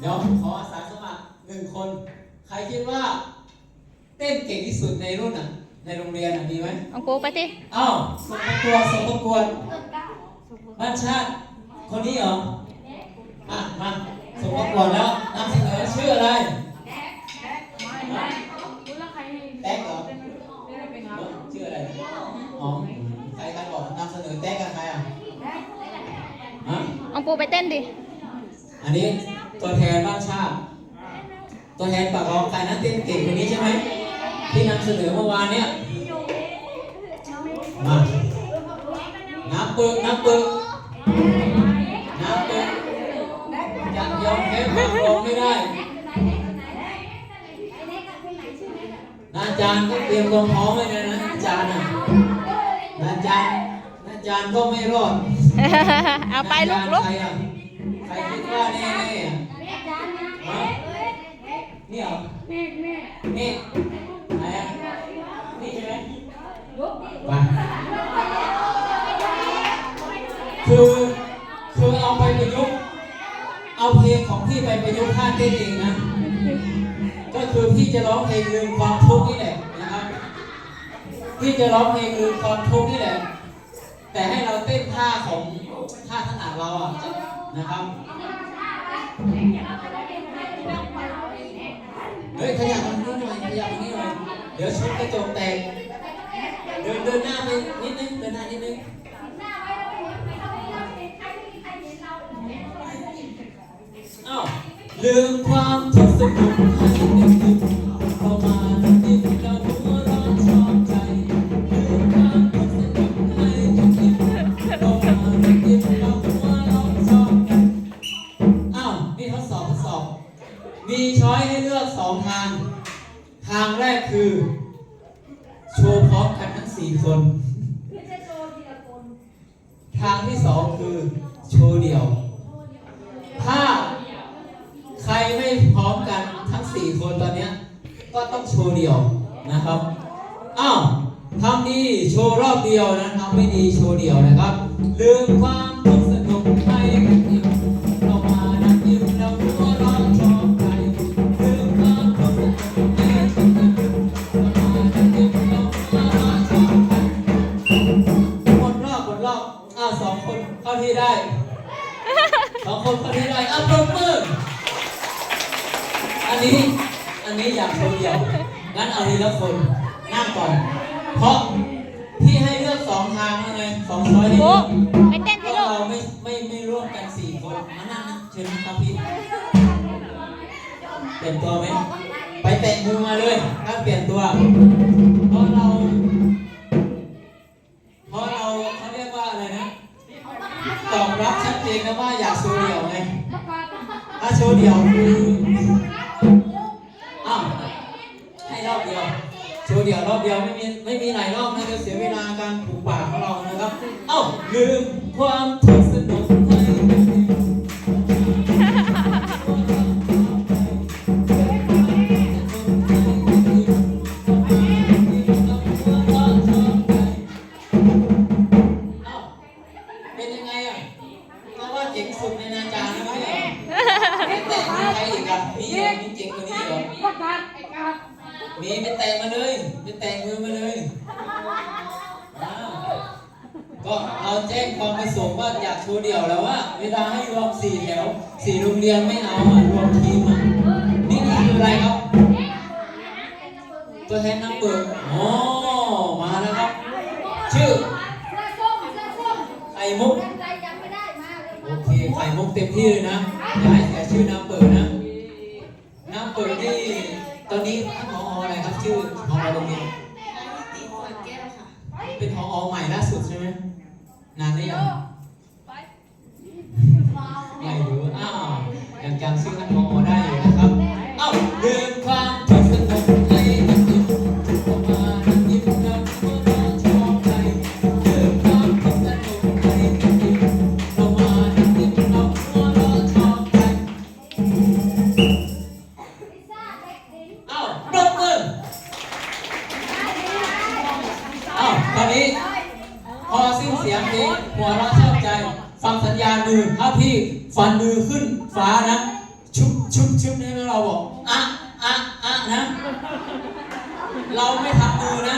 เดี๋ยวขออาสาสมัครหนึ่งคน ใครคิดว่า เต้นเก่งที่สุดในรุ่นอะ ในโรงเรียนอะมีไหมเอากูไปสิอ้าวส่งประกวดส่งประกวดบ้านชาติ คนนี้เหรออะมาส่งประกวดแล้วนำเสนอชื่ออะไรแต๊กเหรอชื่ออะไร อ๋อใครใครบอกนำเสนอแต๊กกับใครอะฮะ เอากู ไปเต้นดิ อันนี้ตัวแทนบ้านชาติ ตัวแทนปากรองใครนะเต้นเก่งคนนี้ใช่ไหมที่นำเสนอเมื่อวานเนี่ยมานับปึกนับปึกนับปึกจะยอมแพ้ปากรองไม่ได้นะอาจารย์ก็เตรียมความพร้อมไว้เลยนะอาจารย์นะนะอาจารย์นะอาจารย์ก็ไม่รอด เอาไปลุกลุกใครคิดว่าแน่ๆอ่นี่เหรอนี่ไหนนี่ใช่ไหมไปคือคือเอาไปประยุกต์เอาเพลงของพี่ไปประยุกต์ท่าเต้นเองนะ ก็คือพี่จะร้องเพลงลืมความทุกข์นี่แหละนะครับพี่จะร้องเพลงลืมความทุกข์นี่แหละ แต่ให้เราเต้นท่าของท่าถนัดเราอะนะครับเฮ้ยขยับมานี้หน่อยขยับมานี้หน่อยเดี๋ยวชุดกระจกแตกเดินเดินหน้าไปนิดนึงเดินหน้านิดนึงเอ้าลืมความทุกข์สนุกให้นึกถึงเข้ามาดิ้นเรา มีช้อยให้เลือกสองทาง ทางแรกคือ โชว์พร้อมกันทั้งสี่คนทางที่สองคือ โชว์เดี่ยว ถ้าใครไม่พร้อมกันทั้งสี่คนตอนเนี้ยก็ต้องโชว์เดี่ยวนะครับ อ้าวทำดีโชว์รอบเดียวนะทำไม่ดีโชว์เดี่ยวนะครับลืมความ อ้าวสองคนเข้าที่ได้สองคนเข้าที่ได้อ้าวปรบมืออันนี้อันนี้อยากคนเดียวงั้นเอาทีละคนนั่งก่อน เพราะพี่ให้เลือกสองทางแล้วไงสองช้อยให้กูเลือกไปเต้นพสิวกลูกเราไม่ไม่ไม่ร่วมกันสี่คนมานั่งนะเชิญครับพี่เปลี่ยนตัวไหมไปแตะมือมาเลยถ้าเปลี่ยนตัว ตอบรับชัดเจนนะว่าอยากโชว์เดี่ยวไงถ้าโชว์เดี่ยวคืออ้าวให้รอบเดียว โชว์เดี่ยวรอบเดียวไม่มีไม่มีหลายรอบนะจะเสียเวลาการผูกปากของเรานะครับ เอ้าลืมความทุกข์สนุก ในนาจารแล้วไหมเหรอไม่แต่มีใครอีกอะมีเอมีเจ๋งกว่านี้เหรอมีไปแตะมาเลยไปแตะมือมาเลยอ่าก็เราแจ้งความประสงค์ว่าอยากโชว์เดี่ยวแล้วว่า เวลาให้รวมสี่แถวสี่โรงเรียนไม่เอาอะรวมทีมอะนี่คืออะไรครับ ตัวแทนน้ำเปิดอ๋อมาแล้วครับ ชื่อไข่มุก เคไข่มุกเต็มที่เลยนะอย่าให้เสียชื่อน้ำเปิดนะน้ำเปิดนี่ตอนนี้ท่านผออะไรครับชื่อผอโรงเรียนเป็นผอใหม่ล่าสุดใช่ไหมนานหรือยังไม่รู้อ้าวยังจำชื่อท่านผอ นี้ พอสิ้นเสียงเพลงหัวเราะชอบใจ ฟังสัญญาณมือถ้าพี่ฟันมือขึ้นฟ้านะชุบชุบชุบให้เราบอกอะอะอะนะ เราไม่ทำมือนะ